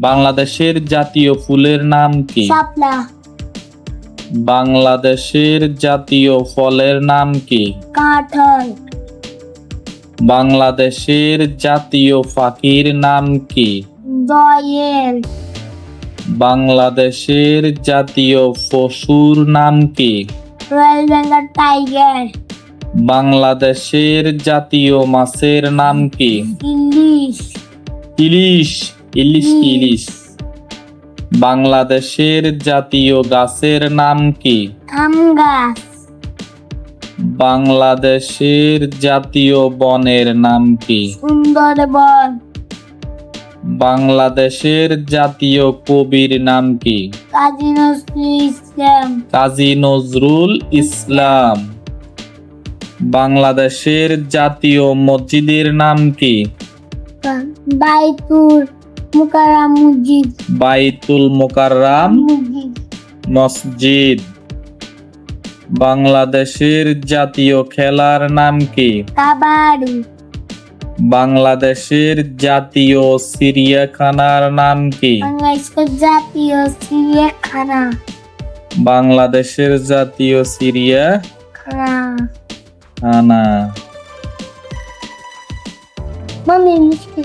বাংলাদেশের জাতীয় ফুলের নাম কি? শাপলা। বাংলাদেশের জাতীয় ফলের নাম কি? কাঁঠাল। বাংলাদেশের জাতীয় পাখির নাম কি? দয়েল বাংলাদেশের জাতীয় পশুর নাম কি? Royal Bengal tiger. বাংলাদেশের জাতীয় মাছের নাম কি? ইলিশ। ইলিশ। ইলিশ ইলিশ। বাংলাদেশের জাতীয় গাছের নাম কি? আম গাছ। বাংলাদেশের জাতীয় বনের নাম কি? সুন্দরবন। বাংলাদেশের জাতীয় কবির নাম কি? কাজী নজরুল ইসলাম। কাজী নজরুল ইসলাম। বাংলাদেশের জাতীয় মসজিদের নাম কি? বাইতুর মসজিদ বাইতুল মোকাররাম মসজিদ মসজিদ। বাংলাদেশের জাতীয় খেলার নাম কি? কাবাডি। বাংলাদেশের জাতীয় চিড়িয়াখানার নাম কি? বাংলাদেশের জাতীয় চিড়িয়াখানা বাংলাদেশের জাতীয় খানা। মিষ্টি।